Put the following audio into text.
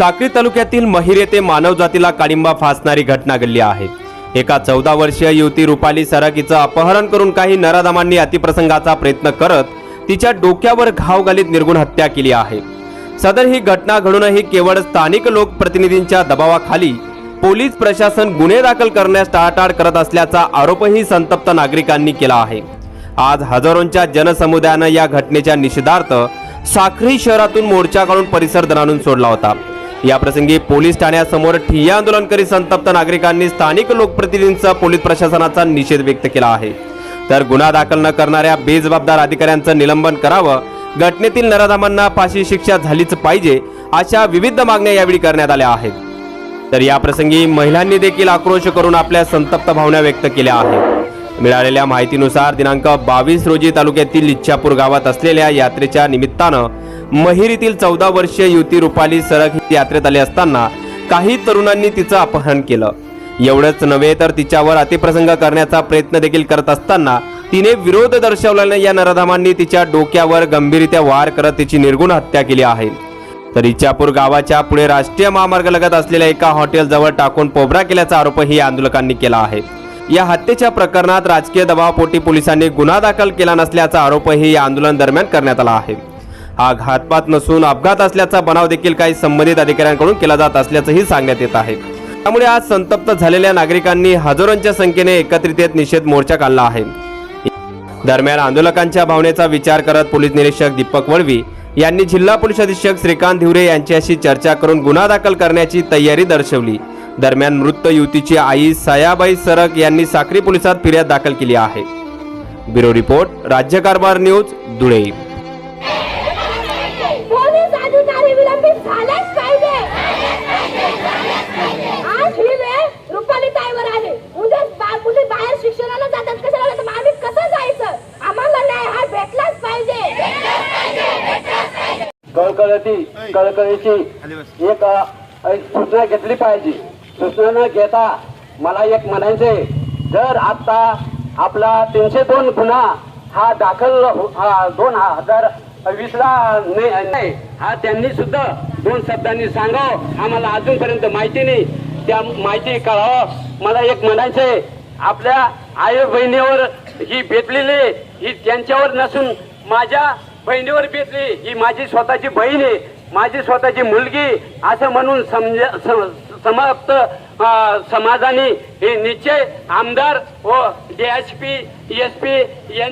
साक्री तालुक्यातील महिर येथे मानव जातीला काळिंबा फासणारी घटना घडली आहे. एका चौदा वर्षीय युवती रुपाली सराकीचं अपहरण करून काही नराधमांनी अतिप्रसंगाचा प्रयत्न करत तिच्या डोक्यावर घाव घालीत निर्गुण हत्या केली आहे. सदर ही घटना घडूनही केवळ स्थानिक लोकप्रतिनिधींच्या दबावाखाली पोलीस प्रशासन गुन्हे दाखल करण्यास टाळाटाळ करत असल्याचा आरोपही संतप्त नागरिकांनी केला आहे. आज हजारोंच्या जनसमुदायानं या घटनेच्या निषेधार्थ साखरी शहरातून मोर्चा काढून परिसर दणाणून सोडला होता. याप्रसंगी पोलीस ठाण्यासमोर ठिय्या आंदोलन करीत संतप्त नागरिकांनी स्थानिक लोकप्रतिनिधींचा पोलीस प्रशासनाचा निषेध व्यक्त केला आहे. तर गुन्हा दाखल न करणाऱ्या बेजबाबदार अधिकाऱ्यांचं निलंबन करावं घटनेतील नराधामांना फाशी शिक्षा झालीच पाहिजे अशा विविध मागण्या यावेळी करण्यात आल्या आहेत. तर या प्रसंगी महिलांनी देखील आक्रोश करून आपल्या संतप्त भावना व्यक्त केल्या आहेत. मिळालेल्या माहितीनुसार दिनांक बावीस रोजी तालुक्यातील इच्छापूर गावात असलेल्या यात्रेच्या निमित्तानं महिरीतील चौदा वर्षीय युवती रुपाली सरक ही यात्रेत आली असताना काही तरुणांनी तिचं अपहरण केलं. एवढंच नव्हे तर तिच्यावर अतिप्रसंग करण्याचा प्रयत्न देखील करत असताना तिने विरोध दर्शवल्याने या नराधामांनी तिच्या डोक्यावर गंभीररित्या वार करत तिची निर्गुण हत्या केली आहे. तर इच्छापूर गावाच्या पुढे राष्ट्रीय महामार्ग लगत असलेल्या एका हॉटेलजवळ टाकून पोबरा केल्याचा आरोपही आंदोलकांनी केला आहे. या हत्येच्या प्रकरणात राजकीय दबावापोटी पोलिसांनी गुन्हा दाखल केला नसल्याचा आरोपही या आंदोलन दरम्यान करण्यात आला आहे. हा घातपात नसून अपघात असल्याचा बनाव देखील काही संबंधित अधिकाऱ्यांकडून केला जात असल्याचंही सांगण्यात येत आहे. त्यामुळे आज संतप्त झालेल्या नागरिकांनी हजारोंच्या संख्येने एकत्रित येत निषेध मोर्चा काढला आहे. दरम्यान आंदोलकांच्या भावनेचा विचार करत पोलीस निरीक्षक दीपक वळवी यांनी जिल्हा पोलीस अधीक्षक श्रीकांत धिवरे यांच्याशी चर्चा करून गुन्हा दाखल करण्याची तयारी दर्शवली. दरम्यान मृत युवतीची आई सयाबाई सरक यांनी साक्री पोलिसात फिर्याद दाखल केली आहे. ब्युरो रिपोर्ट राज्य कारभार न्यूज धुळे. झालेच पाहिजे आज ही वेळ रुपाली ताईवर आली उद्या बा- मुली बाहेर शिक्षणाला जातात. कशाला जातात? मग आम्ही कसं जायचं? आम्हाला न्याय हा भेटलाच पाहिजे. कळकळती कळकळीची. एक सूचना घेतली पाहिजे. सूचना न घेता मला एक म्हणायचे जर आता आपला तीनशे दोन गुन्हा हा दाखल हो- दोन हजार वीसला नाही नाही. हा त्यांनी सुद्धा दोन शब्दांनी सांगावं. आम्हाला अजूनपर्यंत माहिती नाही. त्या माहिती कळावं. मला एक म्हणायचंय आपल्या आई बहिणीवर ही बेतलेली ही त्यांच्यावर नसून माझ्या बहिणीवर बेतली ही माझी स्वतःची बहीण आहे. माझी स्वतःची मुलगी असं म्हणून समजा समाप्त अं, समाजाने हे निश्चय आमदार व D S P S P